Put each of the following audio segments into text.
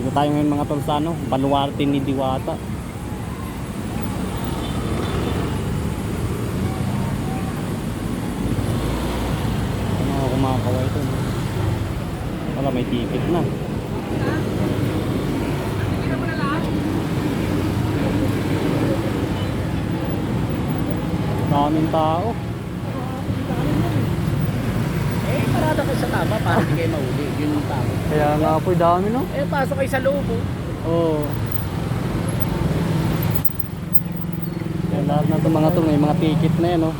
Dito tayo ngayon mga tol sa ano, baluarte ni Diwata. Ano mga kumakaway ito. Wala, may ticket na. Daming tao. Eh, parada kayo sa tama para hindi kayo mahuli. Yun yung tama. Kaya nga po, dami no? Eh, pasok kayo sa loob, oh. Oo. Yan lahat na itong mga to, may mga ticket na yan, oh.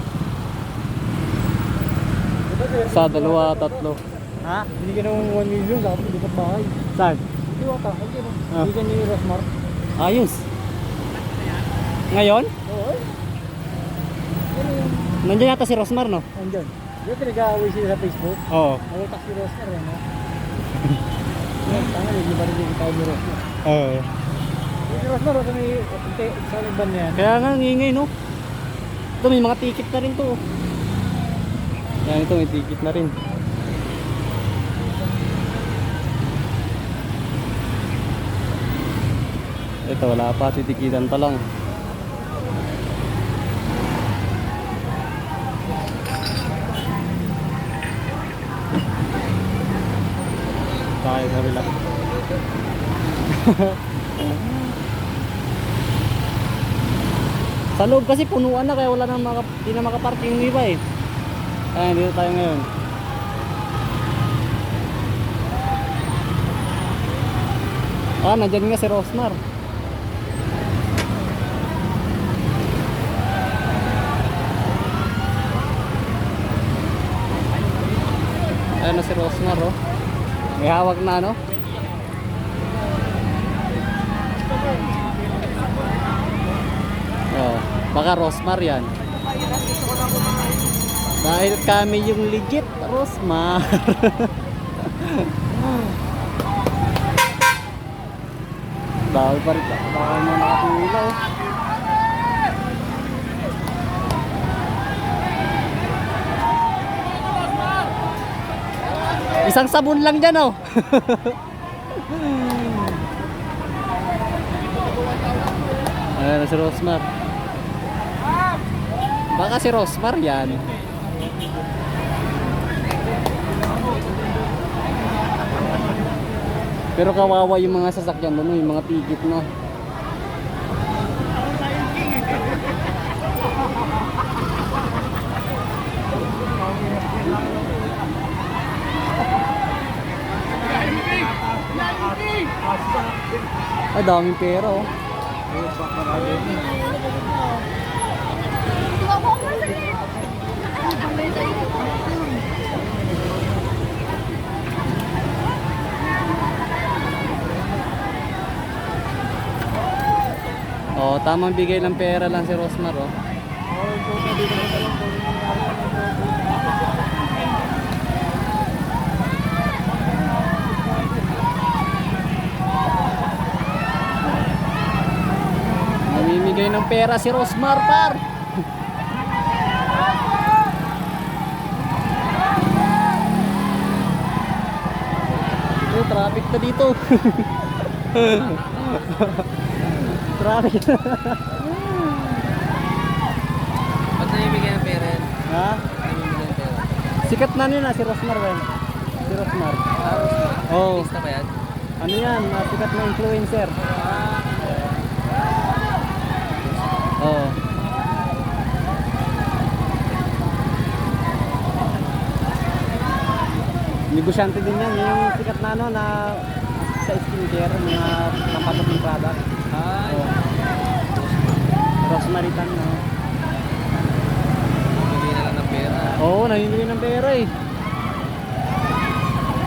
Sa dalawa, tatlo. Ha? Hindi ka naman 1 million, dapat hindi ka bahay. Saan? Hindi wata, hindi ka Ah. Hindi ka ni Rosmar. Ayos. Ngayon? Oo. Nandiyan yata si Rosmar, no? Andyan. Diba pinag-aaway sila sa Facebook? Oo. Nalutak si Rosmar, ano? Yan, tanga, hindi ba rin yung tao ni Rosmar? Oo. Si Rosmar, wala may nagban na yan. Kaya nga, ngingay, no? Ito, may mga ticket na rin to. Yan, ito, may ticket na rin. Ito, wala pa. Titikitan pa lang. Tayo sa relax. Sa loob kasi punuan na kaya wala nang maka, di na makaparking yung iba eh. Ayan, dito tayo ngayon. Ah, nandyan nga si Rosmar. Ayan na si Rosmar oh. May hawak na ano? Oh, baka Rosmar yan. Dahil kami yung legit Rosmar. Dahil pa rin. Baka mo nakapila Isang sabon lang dyan oh. Ayan si Rosmar. Baka si Rosmar yan. Pero kawawa yung mga sasakyan doon, yung mga ticket na. Ay, daming pera oh. Oh, tamang bigay ng pera lang si Rosmar oh. Namimigay ng pera si Rosmar par. Oh, traffic na dito. traffic. Ba't namimigay ng pera yan? ha? Sikat na nila si Rosmar Ben. Si Rosmar. Oh, Lista ba yan? ano yan? ah, Sikat na influencer. Oh. Negosyante din yan. Yung sikat na ano na sa skincare, mga pampatok ng product. Ay, Oh. Rosmaritan, no? namimigay na lang ng pera. Oo, oh, namimili ng pera eh.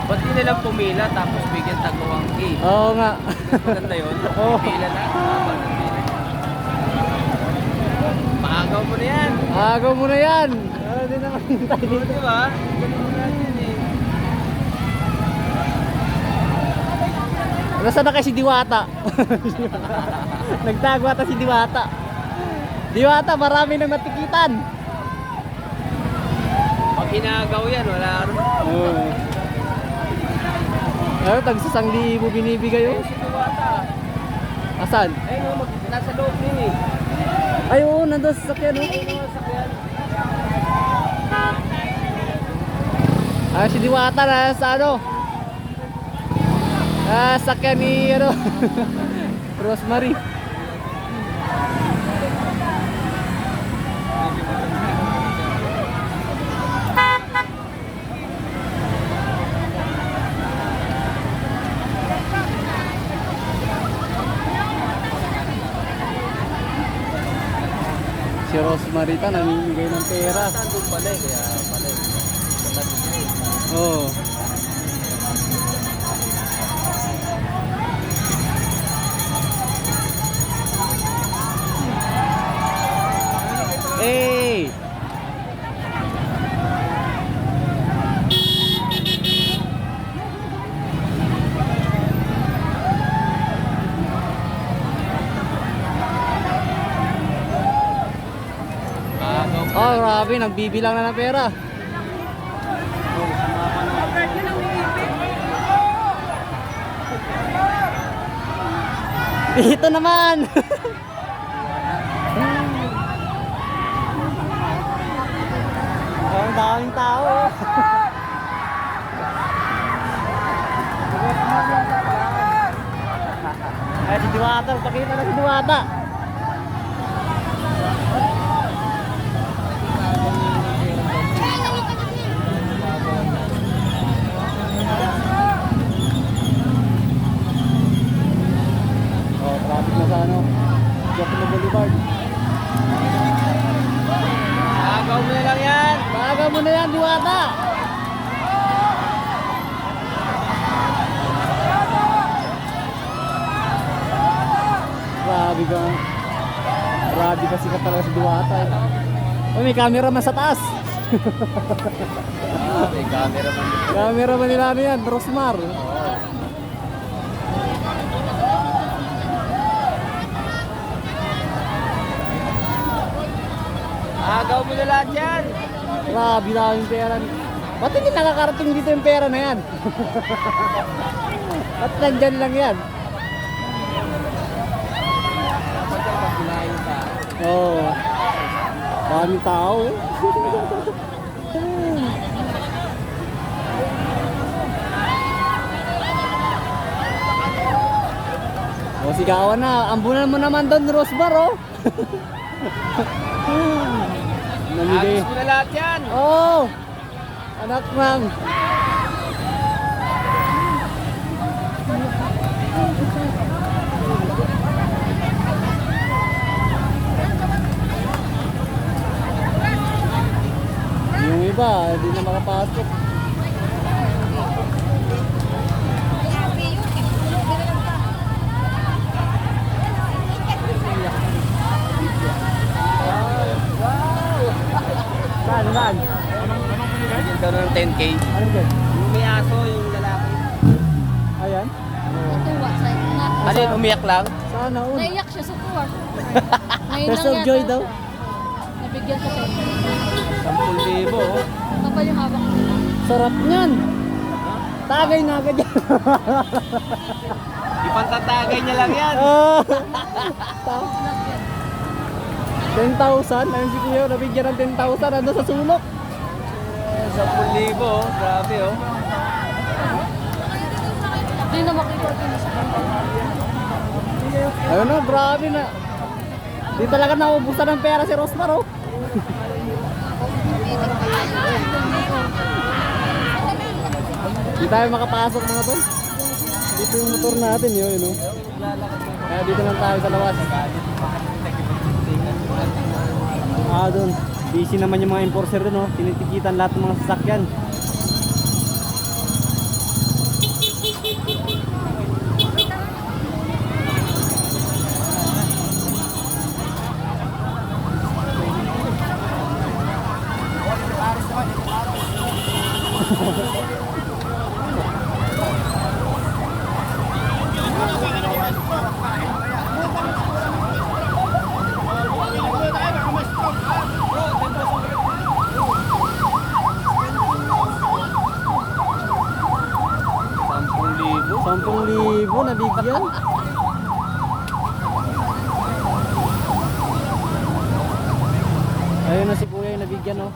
Ba't di nilang pumila tapos bigyan tagawang K? Oo nga. Maganda yun. Oo. Pila na. Paagaw mo na yan. Agaw mo na yan. Ano din naman tayo Oo, di ba? Ganun mo natin eh. Nasaan na kay si Diwata? Nagtago ata si Diwata. Diwata, marami nang natikitan. Pag hinagaw yan, wala rin. Oo. Ano, tag sa libo binibigay oh. Si Diwata. Asan? Ayun o, mag- nasa loob din eh. Ay, oo, nandun sa sakyan oh. Ayun sakyan. Ah, si Diwata na sa ano? Ah, sakyan ni ano? Rosemary. Si Rosemary ta namimigay ng pera. Pala eh, kaya pala eh. Oo. Hey! Oh, grabe, nagbibilang na ng pera. Dito naman. Ang daming tao. Ay, si Diwata, pakita na si Diwata. Na yan, Diwata! Grabe ka. Grabe kasi ka talaga sa Diwata. eh. May camera man sa taas. Ah, may camera man. camera man nila ano yan, Rosmar. Agaw mo na lahat yan. Grabe daming pera. Ba't hindi nakakarating dito yung pera na yan? Ba't nandyan lang yan? Oo. Oh, daming tao eh. o sigawan na. Ambunan mo naman doon, Rosbar oh. Namigay. Agos mo na lahat yan. Oh! Anak ng... Yung iba, hindi na makapasok. Saan, saan? Bigyan daw ng 10k. Ano dyan? Yung may aso, yung lalaki. Ayan. Natuwa sa na. Ano yun, umiyak lang? Sana un. Naiyak siya sa tuwa. Lang of joy daw. Nabigyan ko siya. 10,000 oh. Kapal yung ko. Sarap niyan. Tagay na agad yan. Ipantatagay niya lang yan. Ah. 10,000? Ayun si Kuya, nabigyan ng 10,000. Ano sa sulok? 10,000 oh. Grabe oh. Hindi na makita ko sa Ayun na, grabe na. Di talaga naubusan ng pera si Rosmar, oh. Di tayo makapasok mga tol. Dito yung motor natin yun, yun, oh. Kaya dito lang tayo sa lawas. Ah, doon. Busy naman yung mga enforcer doon, oh. Tinitikitan lahat ng mga sasakyan. Nabigyan. Ayun na si kuya yung nabigyan oh.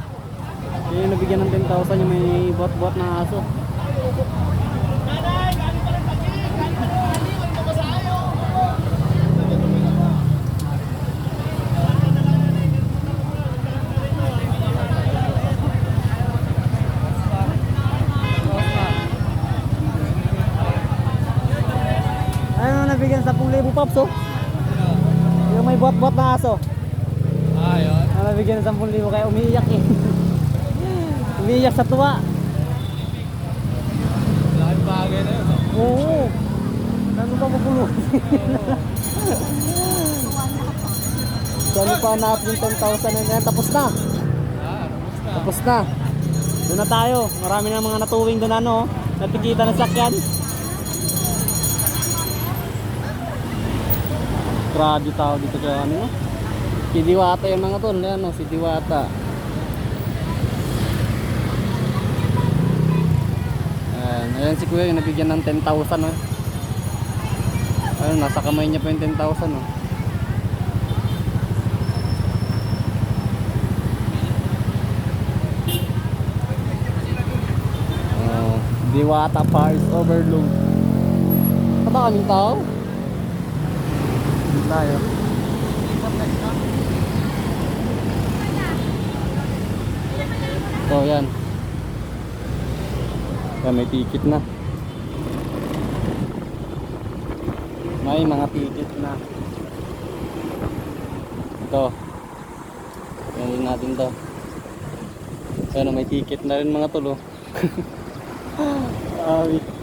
Yun yung nabigyan ng 10,000 yung may bot-bot na aso. Umiiyak sa tuwa. Laking bagay na yun. Oo. Ano pa magulo? Saan pa hanap yung 10,000 na yan? Tapos na. Ah, tapos na. Tapos na. Doon na tayo. Marami na mga natuwing doon ano. Napikita ng sakyan. Grabe tao dito sa ano. Si Diwata yung mga tol. Ano, si Diwata. Ayan, si Kuya yung nabigyan ng 10,000 oh. Ayun, nasa kamay niya pa yung 10,000 oh. Oh, Diwata Paris Overload. Kata kaming tao? Hindi tayo. Oh, yan. Yan, may ticket na. May mga ticket na. Ito. Yan natin to. Ayan, may ticket na rin mga tulo. Ah, wait.